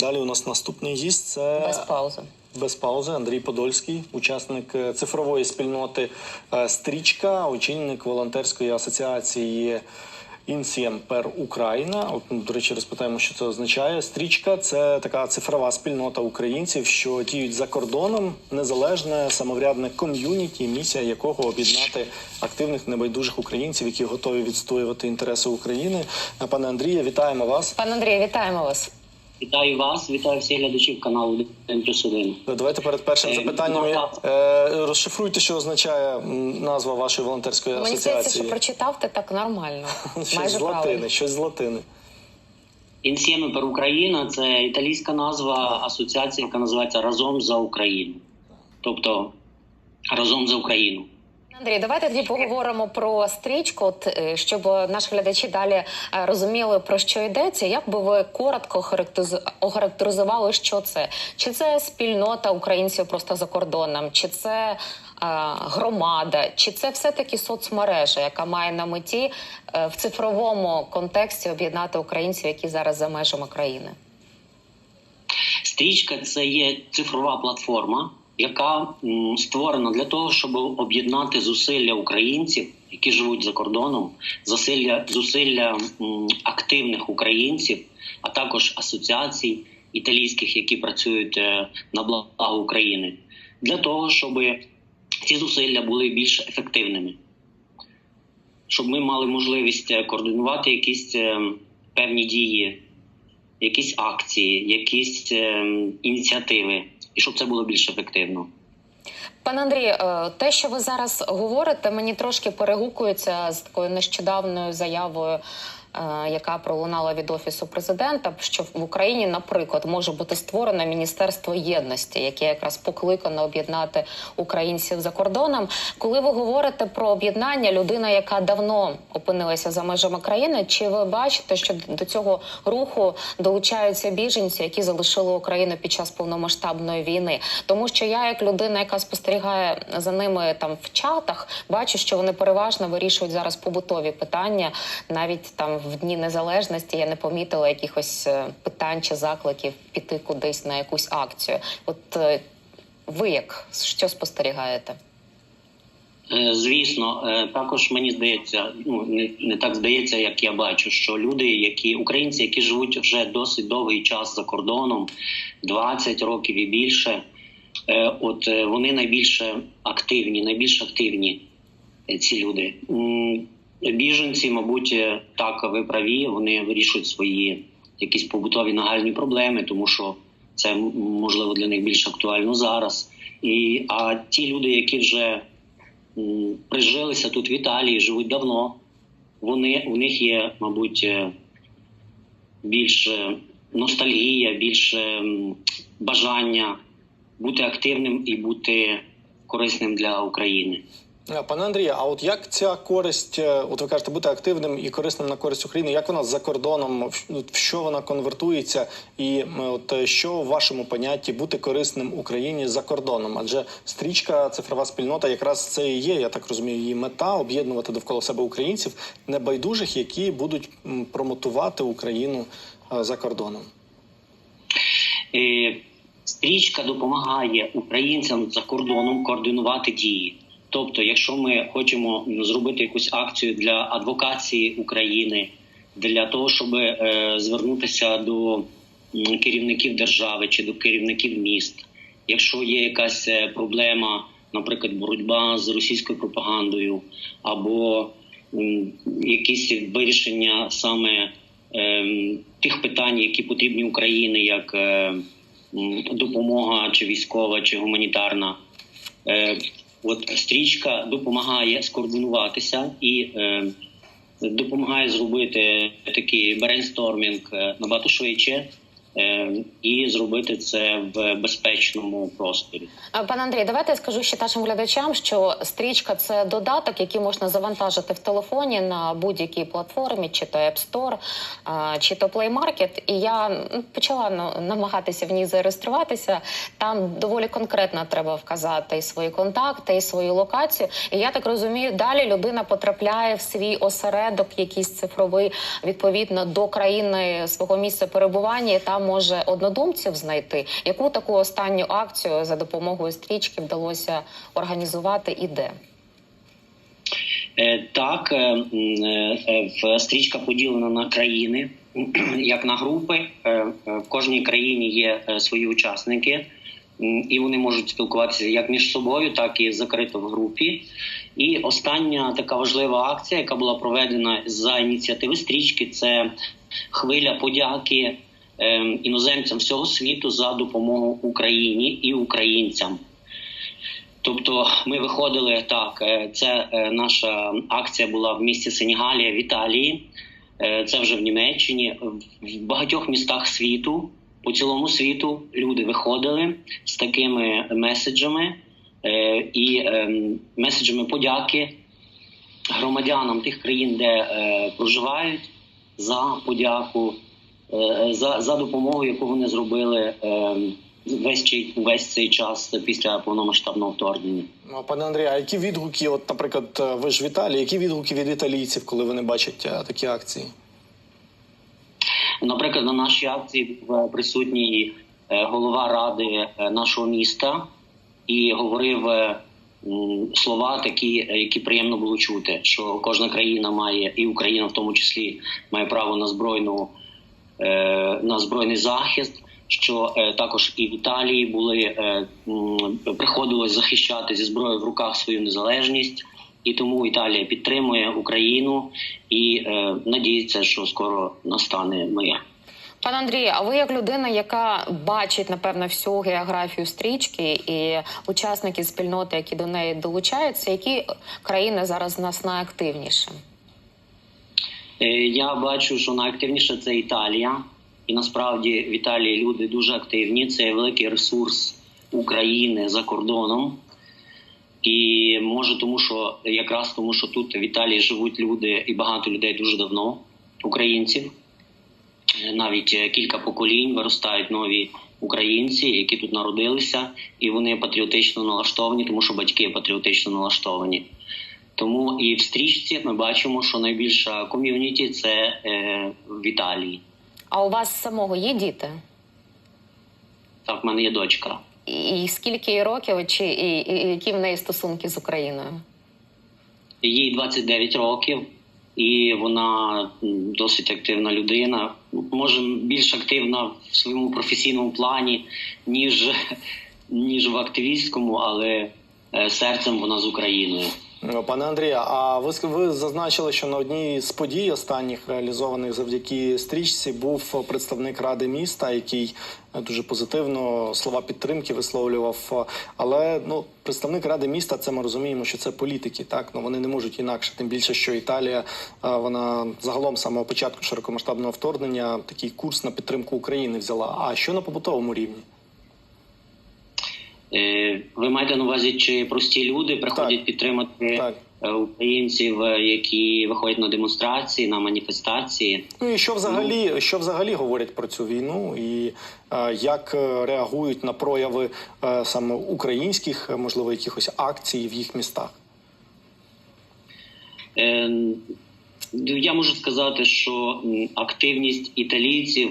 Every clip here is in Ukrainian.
Далі у нас наступний гість це Без паузи. без паузи Андрій Подольський, учасник е, цифрової спільноти е, Стрічка, очільник волонтерської асоціації. Інсіємпер Україна. От, ну, до речі, розпитаємо, що це означає. Стрічка це така цифрова спільнота українців, що діють за кордоном, незалежне самоврядне ком'юніті, місія якого об'єднати активних небайдужих українців, які готові відстоювати інтереси України. Пане Андріє, вітаємо вас. Пане Андрію, вітаємо вас. Вітаю вас, вітаю всіх глядачів каналу 1 плюс 1. Ну, Давайте перед першим Е, запитанням ну, е, розшифруйте, що означає назва вашої волонтерської Мені здається, що асоціації. прочитав ти так нормально. Щось Майже з латини, правильно. щось з латини. Інсієми per Україна це італійська назва асоціації, яка називається Разом за Україну. Тобто разом за Україну. Андрій, давайте тоді поговоримо про стрічку, от, е, щоб наші глядачі далі е, розуміли про що йдеться. Як би ви коротко охарактериз- охарактеризували, що це? Чи це спільнота українців просто за кордоном, чи це е, громада, чи це все-таки соцмережа, яка має на меті е, в цифровому контексті об'єднати українців, які зараз за межами країни? Стрічка це є цифрова платформа, яка створена для того, щоб об'єднати зусилля українців, які живуть за кордоном, зусилля, зусилля активних українців, а також асоціацій італійських, які працюють е, на благо України, для того, щоб ці зусилля були більш ефективними, щоб ми мали можливість е, координувати якісь е, певні дії якісь акції, якісь ініціативи, і щоб це було більш ефективно. Пане Андрій, е, те, що ви зараз говорите, мені трошки перегукується з такою нещодавною заявою, яка пролунала від офісу президента, що в Україні, наприклад, може бути створено міністерство єдності, яке якраз покликано об'єднати українців за кордоном. Коли ви говорите про об'єднання, людина, яка давно опинилася за межами країни, чи ви бачите, що до цього руху долучаються біженці, які залишили Україну під час повномасштабної війни? Тому що я, як людина, яка спостерігає за ними там в чатах, бачу, що вони переважно вирішують зараз побутові питання. Навіть там в дні незалежності я не помітила якихось е, питань чи закликів піти кудись на якусь акцію. От е, ви як що спостерігаєте? Е, Звісно, також мені здається, ну не, так здається, як я бачу, що люди, які українці, які живуть вже досить довгий час за кордоном, 20 років і більше, от вони найбільше активні, найбільш активні ці люди. Біженці, мабуть, е, так ви праві, вони вирішують свої якісь побутові нагальні проблеми, тому що це можливо для них більш актуально зараз. І а ті люди, які вже м, прижилися тут в Італії, живуть давно. Вони у них є, мабуть, е, більше ностальгія, більше бажання бути активним і бути корисним для України. Е, Пане Андрію, а от як ця користь, е, от ви кажете, бути активним і корисним на користь України, як вона за кордоном, в що вона конвертується, і е, от що в вашому понятті бути корисним Україні за кордоном? Адже стрічка, цифрова спільнота, якраз це і є, я так розумію, її мета об'єднувати довкола себе українців небайдужих, які будуть промотувати Україну за кордоном. Стрічка допомагає українцям за кордоном координувати дії. Тобто, якщо ми хочемо зробити якусь акцію для адвокації України, для того, щоб е, звернутися до керівників держави чи до керівників міст, якщо є якась е, проблема, наприклад, боротьба з російською пропагандою, або м, якісь вирішення саме ем, тих питань, які потрібні Україні, як е, допомога чи військова, чи гуманітарна. Е, От стрічка допомагає скоординуватися і е, допомагає зробити такий брейнстормінг набагато швидше і зробити це в безпечному просторі. Е, Пане Андрій, давайте я скажу ще нашим глядачам, що стрічка це додаток, який можна завантажити в телефоні на будь-якій платформі, чи то App Store, чи то Play Market. І я почала ну, намагатися в ній зареєструватися. Там доволі конкретно треба вказати і свої контакти, і свою локацію. І я так розумію, далі людина потрапляє в свій осередок, якийсь цифровий, відповідно до країни свого місця перебування, і там може однодумців знайти? Яку таку останню акцію за допомогою стрічки вдалося організувати і де? Е, Так, е, е, стрічка поділена на країни, як на групи. В кожній країні є свої учасники, і вони можуть спілкуватися як між собою, так і закрито в групі. І остання така важлива акція, яка була проведена за ініціативи стрічки, це хвиля подяки іноземцям всього світу за допомогу Україні і українцям. Тобто ми виходили так. е, Це е, наша акція була в місті Сенігалія в Італії. е, Це вже в Німеччині, в багатьох містах світу, по цілому світу люди виходили з такими меседжами і ем, меседжами подяки громадянам тих країн, де проживають, за подяку, за, за допомогу, яку вони зробили ем, весь, весь цей час після повномасштабного вторгнення. Ну, Пане Андрію, а які відгуки, от, наприклад, е, ви ж в Італії, які відгуки від італійців, коли вони бачать е, такі акції? Наприклад, на нашій акції присутній е, голова ради е, нашого міста і говорив е, слова такі, е, які приємно було чути, що кожна країна має, і Україна в тому числі, має право на збройну е, на збройний захист. Що е, також і в Італії були е, приходилось захищати зі зброєю в руках свою незалежність, і тому Італія підтримує Україну і е, надіється, що скоро настане мир. Пане Андрію, а ви як людина, яка бачить напевно всю географію стрічки і учасники спільноти, які до неї долучаються, які країни зараз в нас найактивніші? Е, Я бачу, що найактивніше це Італія, і насправді в Італії люди дуже активні. Це великий ресурс України за кордоном. І може, тому що якраз тому, що тут в Італії живуть люди і багато людей дуже давно, українців. Е, Навіть е, кілька поколінь виростають нові українці, які тут народилися, і вони патріотично налаштовані, тому що батьки патріотично налаштовані. Тому і в стрічці ми бачимо, що найбільша ком'юніті це е, в Італії. А у вас самого є діти? Так, в мене є дочка. І скільки їй років, чи і, і які в неї стосунки з Україною? Їй 29 років, і вона досить активна людина. Може, більш активна в своєму професійному плані, ніж, ніж в активістському, але е, серцем вона з Україною. Ну, Пане Андрію, а ви, ви зазначили, що на одній з подій останніх реалізованих завдяки стрічці був представник ради міста, який е, дуже позитивно слова підтримки висловлював. Але ну, представник ради міста, це ми розуміємо, що це політики. Так ну вони не можуть інакше. Тим більше, що Італія е, вона загалом з самого початку широкомасштабного вторгнення такий курс на підтримку України взяла. А що на побутовому рівні? Е, Ви маєте на увазі, чи прості люди приходять Так. підтримати Так. е, українців, е, які виходять на демонстрації, на маніфестації? Ну і що взагалі, що взагалі говорять про цю війну, і е, як реагують на прояви е, саме українських, можливо, якихось акцій в їх містах? Е, Я можу сказати, що активність італійців,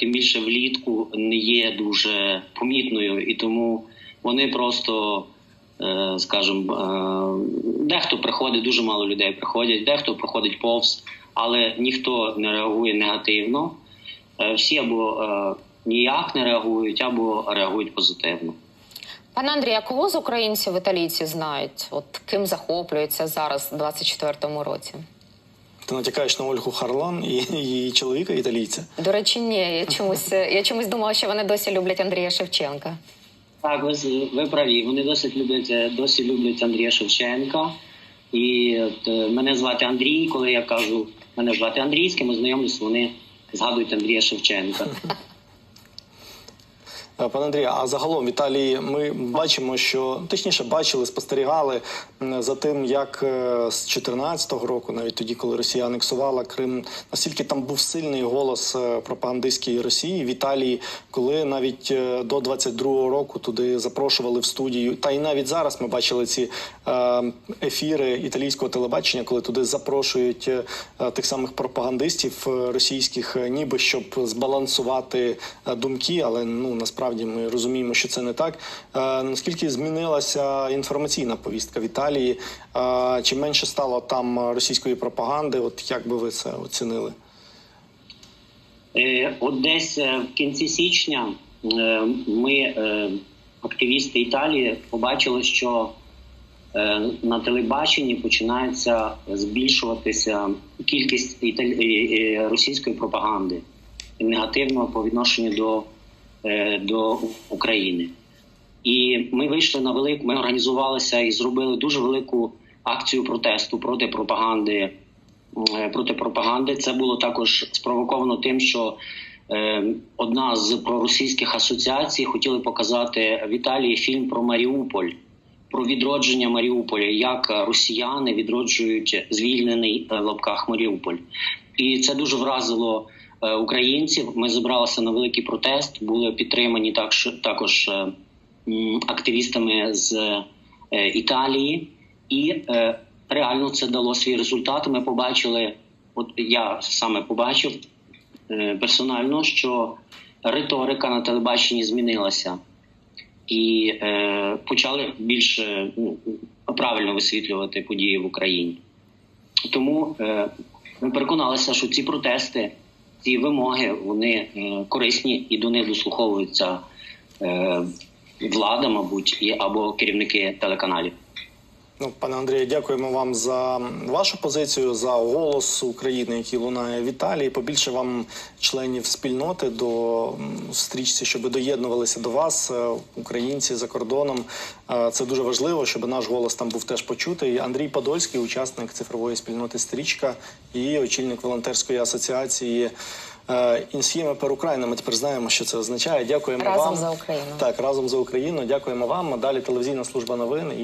тим більше влітку, не є дуже помітною, і тому вони просто, е, скажімо, е, дехто приходить, дуже мало людей приходять, дехто проходить повз, але ніхто не реагує негативно. Е, Всі або ніяк не реагують, або реагують позитивно. Пане Андрію, а кого з українців італійці знають? От ким захоплюються зараз у 24-му році? Ти натякаєш на Ольгу Харлан і її чоловіка італійця. До речі, ні, я чомусь я чомусь думала, що вони досі люблять Андрія Шевченка. Так, ви, ви праві. Вони досить люблять, е, досі люблять Андрія Шевченка. І от, е, мене звати Андрій. Коли я кажу, мене звати Андрійським, ми знайомлюсь, вони згадують Андрія Шевченка. Е, Пане Андрію, а загалом в Італії ми бачимо, що точніше бачили, спостерігали за тим, як е, з 2014 року, навіть тоді, коли Росія анексувала Крим, наскільки там був сильний голос е, пропагандистської Росії в Італії, коли навіть до 22-го року туди запрошували в студію. Та й навіть зараз ми бачили ці ефіри італійського телебачення, коли туди запрошують тих самих пропагандистів російських, ніби щоб збалансувати думки, але ну насправді ми розуміємо, що це не так. Е, Наскільки змінилася інформаційна повістка в Італії? Е, Чи менше стало там російської пропаганди? От як би ви це оцінили? Е, От десь в кінці січня ми, активісти Італії, побачили, що на телебаченні починається збільшуватися кількість російської пропаганди негативно по відношенню до, до України. І ми вийшли на велику, ми організувалися і зробили дуже велику акцію протесту проти пропаганди. е, Проти пропаганди це було також спровоковано тим, що е, одна з проросійських асоціацій хотіли показати в Італії фільм про Маріуполь, про відродження Маріуполя, як росіяни відроджують звільнений е, в лапках Маріуполь. І це дуже вразило е, українців. Ми зібралися на великий протест, були підтримані також, також е, активістами з е, Італії, і е, реально це дало свій результат. Ми побачили, от я саме побачив е, персонально, що риторика на телебаченні змінилася, і е, почали більш е, ну, правильно висвітлювати події в Україні. Тому е, ми переконалися, що ці протести, ці вимоги, вони е, корисні і до них дослуховуються е, влада, мабуть, і або керівники телеканалів. Ну, пане Андрію, дякуємо вам за вашу позицію, за голос України, який лунає в Італії. Побільше вам членів спільноти до стрічці, щоб доєднувалися до вас, е, українці за кордоном. Е, Це дуже важливо, щоб наш голос там був теж почутий. Андрій Подольський, учасник цифрової спільноти Стрічка і очільник волонтерської асоціації. Інсієме per Україна. Ми тепер знаємо, що це означає. Дякуємо Разом вам за Україну. Так, разом за Україну. Дякуємо вам. Далі телевізійна служба новин.